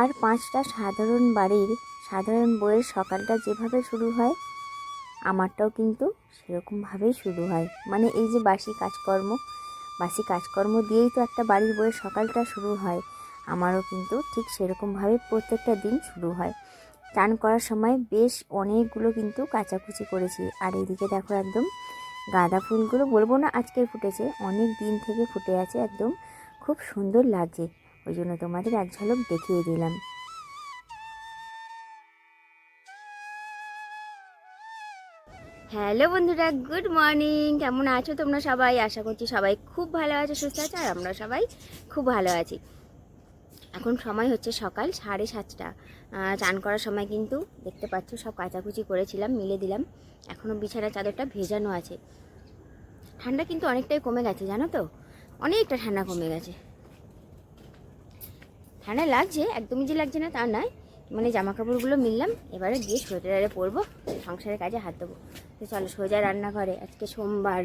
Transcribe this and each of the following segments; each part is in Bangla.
আর পাঁচটা সাধারণ বাড়ির সাধারণ বইয়ের সকালটা যেভাবে শুরু হয়, আমারটাও কিন্তু সেরকমভাবেই শুরু হয়। মানে এই যে বাসি কাজকর্ম বাসি কাজকর্ম দিয়েই তো একটা বাড়ির বইয়ের সকালটা শুরু হয়, আমারও কিন্তু ঠিক সেরকমভাবে প্রত্যেকটা দিন শুরু হয়। চান করার সময় বেশ অনেকগুলো কিন্তু কাচাকুচি করেছি। আর এদিকে দেখো একদম গাঁদা ফুলগুলো বলব না আজকে ফুটেছে, অনেক দিন থেকে ফুটে আছে, একদম খুব সুন্দর লাগছে। ওই জন্য তোমাদের এক ঝলক দেখিয়ে দিলাম। হ্যালো বন্ধুরা, গুড মর্নিং। কেমন আছো তোমরা সবাই? আশা করছি সবাই খুব ভালো আছো, সুস্থ আছো, আর আমরা সবাই খুব ভালো আছি। এখন সময় হচ্ছে সকাল সাড়ে সাতটা। চান করার সময় কিন্তু দেখতে পাচ্ছ সব কাচাকুচি করেছিলাম, মিলে দিলাম। এখনও বিছানা চাদরটা ভেজানো আছে। ঠান্ডা কিন্তু অনেকটাই কমে গেছে, জানো তো? অনেকটা ঠান্ডা কমে গেছে। ঠান্ডা লাগছে একদমই যে লাগছে না তা নয়। মানে জামা কাপড়গুলো মিললাম এবারে গিয়ে সোয়েটারে পরবো সংসারের কাজে হাত দেবো। তো চলো সোজা রান্নাঘরে আজকে সোমবার।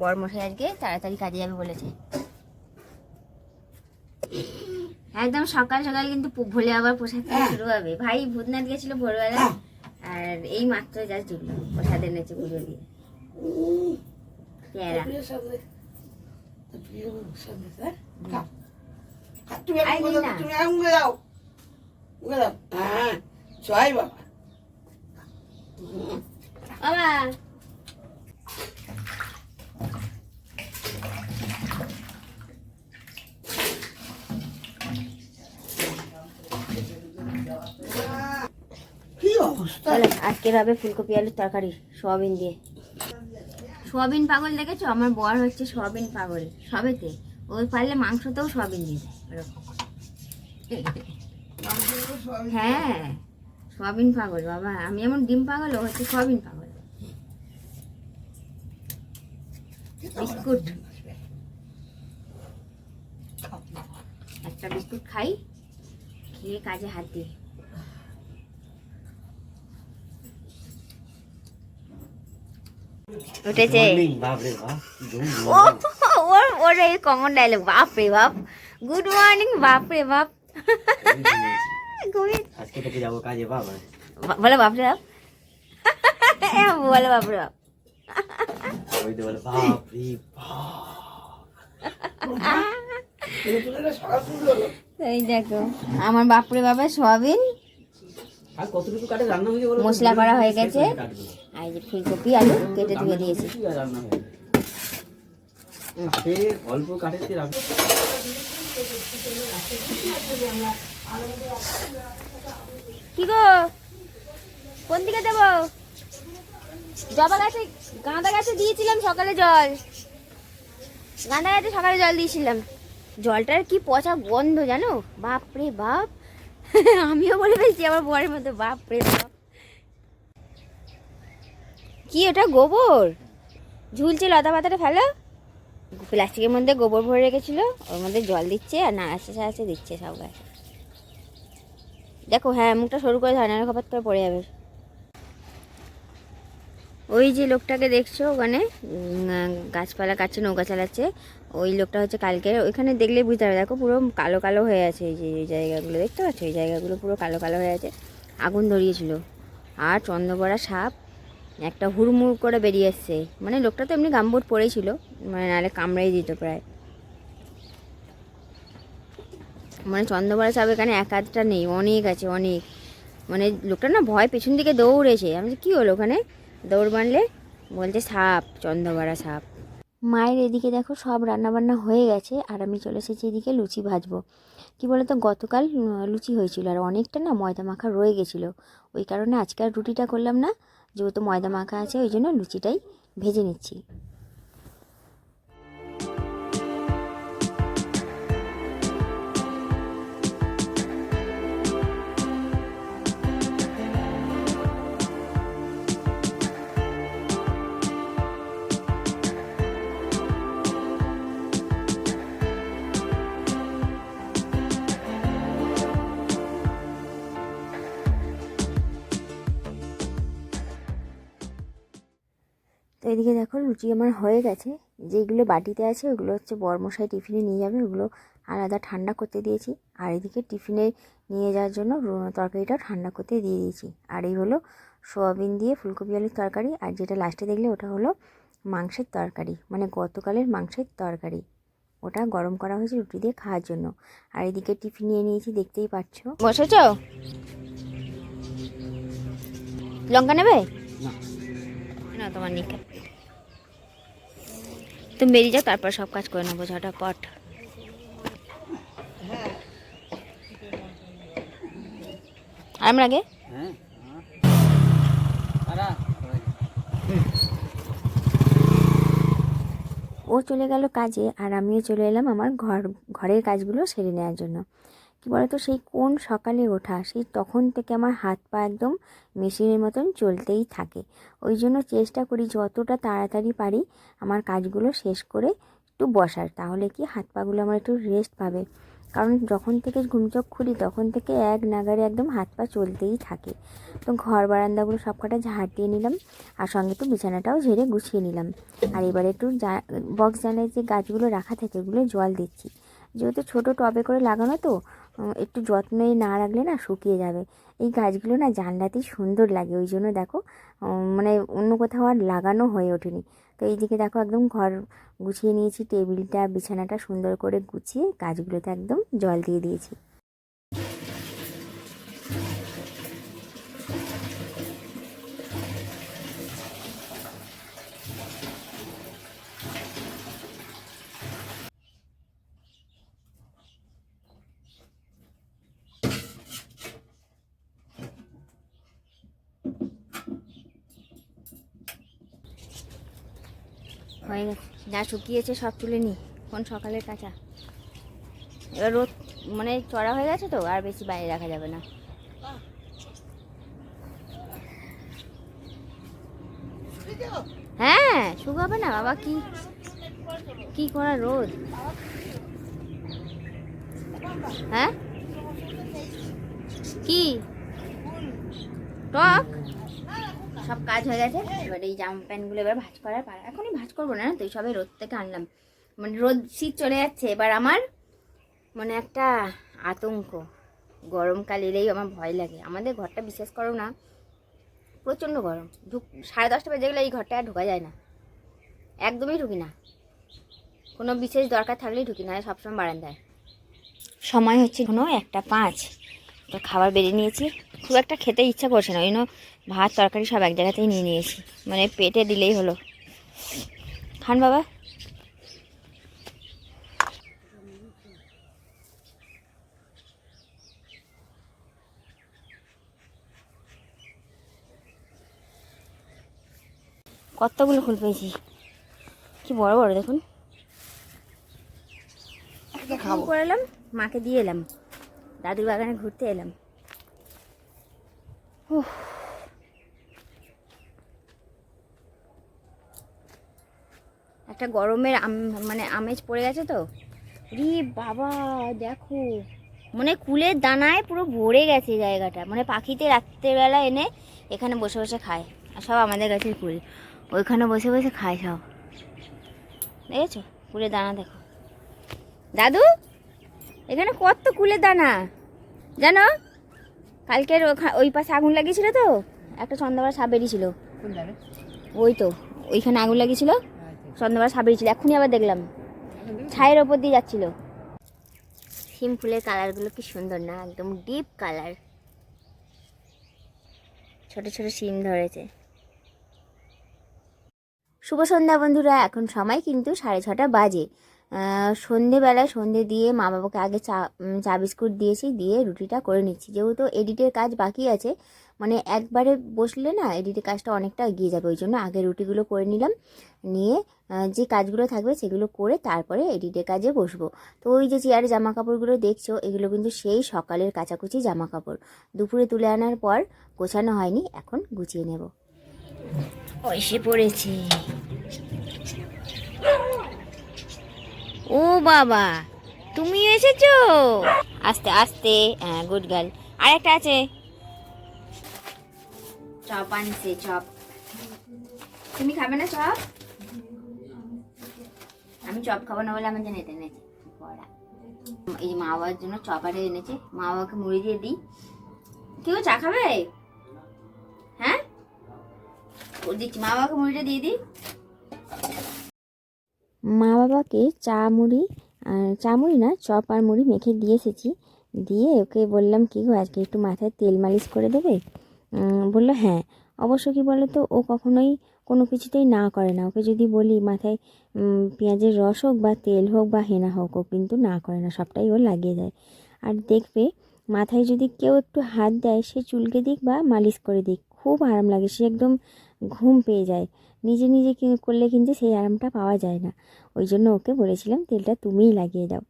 বরমশাই আজকে তাড়াতাড়ি কাজে যাবে বলেছে। একদম সকাল সকাল কিন্তু ভোলে আবার প্রসাদ শুরু হবে। ভাই ভূতনাথ গেছিল ভোরবেলা আর এই মাত্র যা জুটলো প্রসাদ এনেছে পুজো দিয়ে। পেয়ারা প্রিয় সঙ্গে প্রিয় সঙ্গে স্যার তুমি। তুমি উড়ে উড়ে যাও। হ্যাঁ জয় বাবা। বাবা। কি অবস্থা? হবে ফুলকপি আলুর তরকারি সোয়াবিন দিয়ে। সোয়াবিন পাগল দেখেছ? আমার বর হচ্ছে সোয়াবিন পাগল। সবেতে। ওই পারলে মাংসতেও সোয়াবিন দিয়ে দেয় ওরকম হ্যাঁ সোয়াবিন পাগল বাবা। আমি যেমন ডিম পাগল ও হচ্ছে সোয়াবিন পাগল। বিস্কুট। একটা বিস্কুট খাই খেয়ে কাজে হাত দিই। উঠেছে। বাপরে বাপ ওর এই কমন ডায়লগ বাপ রে বাপ গুড মর্নিং বাপ রে বাপ আজকে থেকে যাব কাজে বাবা বা- বলো বাপ রে বাপ হ্যাঁ, বলো বাপ রে বাপ ওই তো বলে বাপ রে হলো এই দেখো আমার বাপ রে বাবা সোয়াবিন আর কতটুকু কাটে রান্না হয়ে গেল মশলা করা হয়ে গেছে আর ফুলকপি আলু কেটে ধুয়ে দিয়েছি হয়ে কি গো? কোন দিকে জবা গাছে, গাঁদা গাছে দিয়েছিলাম সকালে জল। গাঁদা গাছে সকালে জল দিয়েছিলাম। জলটার কি পচা গন্ধ জানো? বাপ রে বাপ। আমিও বলে ফেলছি, আমার বরের মধ্যে বাপ রে বাপ। কি ওটা গোবর? ঝুলছে লতা পাতাটা ফেলো। প্লাস্টিকের মধ্যে গোবর ভরে রেখেছিল, ওর মধ্যে জল দিচ্ছে আর নাড়াচ্ছে সাড়াচ্ছে দিচ্ছে সব দেখো হ্যাঁ মুখটা সরু করে না খবর করে পড়ে যাবে। ওই যে লোকটাকে দেখছ ওখানে? গাছপালা কাটছে নৌকা চালাচ্ছে। ওই লোকটা হচ্ছে কালকে ওইখানে দেখলে বুঝতে পারবে। দেখো, পুরো কালো কালো হয়ে আছে এই যে, এই জায়গাগুলো, দেখতে পাচ্ছ? এই জায়গাগুলো পুরো কালো কালো হয়ে আছে। আগুন ধরিয়েছিল। আর চন্দ্রবড়া সাপ একটা হুড়মুড় করে বেরিয়ে এসছে। মানে লোকটা তো এমনি গাম্বুট পড়েছিল মানে নাহলে কামড়াই দিত প্রায়। মানে চন্দ্রবড়া সাপ এখানে এক আধটা নেই, অনেক আছে, অনেক। মানে লোকটা না ভয় পেছন দিকে দৌড়েছে। আমি কি হলো ওখানে? দৌড় মারলে বলছে, সাপ চন্দ্রবড়া সাপ। মায়ের এদিকে দেখো সব রান্নাবান্না হয়ে গেছে, আর আমি চলে এসেছি এদিকে লুচি ভাজবো। কি বলতো, গতকাল লুচি হয়েছিল, আর অনেকটা না ময়দা মাখা রয়ে গেছিল। ওই কারণে আজকে রুটিটা করলাম না যেহেতু ময়দা মাখা আছে ওই জন্য লুচিটাই ভেজে নিচ্ছি। এদিকে দেখো লুচি আমার হয়ে গেছে। যেগুলো বাটিতে আছে ওগুলো হচ্ছে বরমশাই টিফিনে নিয়ে যাবে ওগুলো আলাদা ঠান্ডা করতে দিয়েছি। আর এদিকে টিফিনে নিয়ে যাওয়ার জন্য তরকারিটাও ঠান্ডা করতে দিয়ে দিয়েছি। আর এই হলো সোয়াবিন দিয়ে ফুলকপি আলুর তরকারি আর যেটা লাস্টে দেখলে ওটা হলো মাংসের তরকারি মানে গতকালের মাংসের তরকারি। ওটা গরম করা হয়েছে রুটি দিয়ে খাওয়ার জন্য। আর এদিকে টিফিন নিয়ে নিয়েছি দেখতেই পাচ্ছ। বসেছ? লঙ্কা নেবে? না। না তোমার নিকে তুমি বেরিয়ে যাও তারপর সব কাজ করে নেব ঝটাপট। পট আমার আগে ও চলে গেল কাজে, আর আমিও চলে এলাম আমার ঘর, ঘরের কাজগুলো সেরে নেওয়ার জন্য। কি বলতো? সেই কোন সকালে ওঠা, সেই তখন থেকে আমার হাত পা একদম মেশিনের মতন চলতেই থাকে। ওই জন্য চেষ্টা করি যতটা তাড়াতাড়ি পারি আমার কাজগুলো শেষ করে একটু বসার, তাহলে কি হাত পাগুলো আমার একটু রেস্ট পাবে। কারণ যখন থেকে ঘুমচোখ খুলি, তখন থেকে এক নাগারে একদম হাত পা চলতেই থাকে। তো ঘর বারান্দাগুলো সব কটা ঝাড় দিয়ে নিলাম, আর সঙ্গে একটু বিছানাটাও ঝেড়ে গুছিয়ে নিলাম। আর এবারে একটু বক্স জানায় যে গাছগুলো রাখা থাকে, ওগুলো জল দিচ্ছি। যেহেতু ছোটো টবে করে লাগানো তো একটু যত্নই না রাখলে না শুকিয়ে যাবে। এই গাছগুলো না জানলাতেই সুন্দর লাগে, ওই জন্য দেখো মানে অন্য কোথাও আর লাগানো হয়ে ওঠেনি। তো এইদিকে দেখো একদম ঘর গুছিয়ে নিয়েছি, টেবিলটা, বিছানাটা সুন্দর করে গুছিয়ে গাছগুলোতে একদম জল দিয়ে দিয়েছি। হয়ে গেছে যা শুকিয়েছে সব তুলে নি। কোন সকালের কাঁচা? এবার রোদ মানে চড়া হয়ে গেছে তো, আর বেশি বাইরে রাখা যাবে না। হ্যাঁ শুকাবে না, বাবা, কি কি করা রোদ? হ্যাঁ? কি? টক? সব কাজ হয়ে গেছে। এবার এই জামা প্যান্টগুলো এবার ভাঁজ করার পালা। এখনই ভাঁজ করব না তো? সবে রোদ থেকে আনলাম। মানে রোদ, শীত চলে যাচ্ছে। এবার আমার মানে একটা আতঙ্ক। গরমকাল এলেই আমার ভয় লাগে। আমাদের ঘরটা বিশ্বাস করো না, প্রচণ্ড গরম। ঢুক সাড়ে দশটা বেজে গেলে এই ঘরটা ঢোকা যায় না। একদমই ঢুকি না। কোনো বিশেষ দরকার থাকলেই ঢুকি না সবসময় বারান্দায়। সময় হচ্ছে কোনো একটা পাঁচ। খাবার বেড়ে নিয়েছি। খুব একটা খেতে ইচ্ছা করছে না ওই জন্য ভাত তরকারি সব এক জায়গাতেই নিয়ে নিয়েছি। মানে পেটে দিলেই হলো। খান বাবা। কতগুলো ফুল পেয়েছি? কি বড় বড় দেখুন। খাব। করে এলাম মাকে দিয়ে এলাম। দাদুর বাগানে ঘুরতে এলাম। একটা গরমের মানে আমেজ পড়ে গেছে তো? রি বাবা, দেখো। মানে কুলের দানায় পুরো ভরে গেছে জায়গাটা। মানে পাখিতে রাত্রেবেলা এনে এখানে বসে বসে খায়। আর সব আমাদের গাছের কুল। ওইখানে বসে বসে খায় সব। দেখেছ? কুলের দানা দেখো। দাদু, এখানে কত কুলের দানা? জানো? কালকের ওখা- ওই পাশে আগুন লাগিয়েছিল তো? একটা সন্ধ্যাবেলা সাপ বেরিয়েছিল। ওই তো ওইখানে আগুন লাগিয়েছিল। সন্ধ্যাবেলা সাপ বেরিয়েছিল এখনই আবার দেখলাম। ছায়ের ওপর দিয়ে যাচ্ছিল। সিম ফুলের কালারগুলো কি সুন্দর না একদম ডিপ কালার। ছোট ছোট সিম ধরেছে। শুভ সন্ধ্যা বন্ধুরা এখন সময় কিন্তু সাড়ে ছটা বাজে। সন্ধেবেলায় সন্ধে দিয়ে মা বাবাকে আগে চা চা বিস্কুট দিয়েছি, দিয়ে রুটিটা করে নিচ্ছি। যেহেতু এডিটের কাজ বাকি আছে মানে একবারে বসলে না এডিটের কাজটা অনেকটা এগিয়ে যাবে, ওই জন্য আগে রুটিগুলো করে নিলাম। নিয়ে যে কাজগুলো থাকবে সেগুলো করে তারপরে এডিটের কাজে বসবো। তো ওই যে চেয়ারে জামা কাপড়গুলো দেখছ, এগুলো কিন্তু সেই সকালের কাচাকুচি জামা কাপড় দুপুরে তুলে আনার পর গোছানো হয়নি, এখন গুছিয়ে নেব। এসে পড়েছি। ও বাবা, তুমি এসেছ? আস্তে আস্তে হ্যাঁ গুড গার্ল আর একটা আছে। চপ আনছে, চপ। তুমি খাবে না চপ? আমি চপ খাব না বলে আমার জন্য এটা এনেছে বড়া। এই মা বাবার জন্য চপ আরে এনেছে, মা বাবাকে মুড়ি দিয়ে দিই। কেউ চা খাবে? হ্যাঁ? দিচ্ছি, মা বাবাকে মুড়িটা দিয়ে দিই। মা বাবাকে চা মুড়ি আর চা মুড়ি না চপ আর মুড়ি মেখে দিয়ে এসেছি। দিয়ে ওকে বললাম, কি গো, আজকে একটু মাথায় তেল মালিশ করে দেবে? বলল হ্যাঁ। অবশ্য কি বলো তো ও কখনোই কোনো কিছুতেই না করে না। ওকে যদি বলি, মাথায় পেঁয়াজের রস হোক বা তেল হোক বা হেনা হোক, ও কিন্তু না করে না, সবটাই ও লাগিয়ে দেয়। আর দেখবে, মাথায় যদি কেউ একটু হাত দেয়, সে চুলকে দিক বা মালিশ করে দিক, খুব আরাম লাগে। সে একদম ঘুম পেয়ে যায়। নিজে নিজে করলে কিন্তু সেই আরামটা পাওয়া যায় না। ওই জন্য ওকে বলেছিলাম, তেলটা তুমিই লাগিয়ে দাও।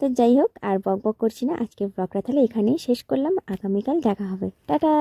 তো যাই হোক, আর বক বক করছি না। আজকের ব্লগটা তাহলে এখানেই শেষ করলাম। আগামীকাল দেখা হবে। টাটা!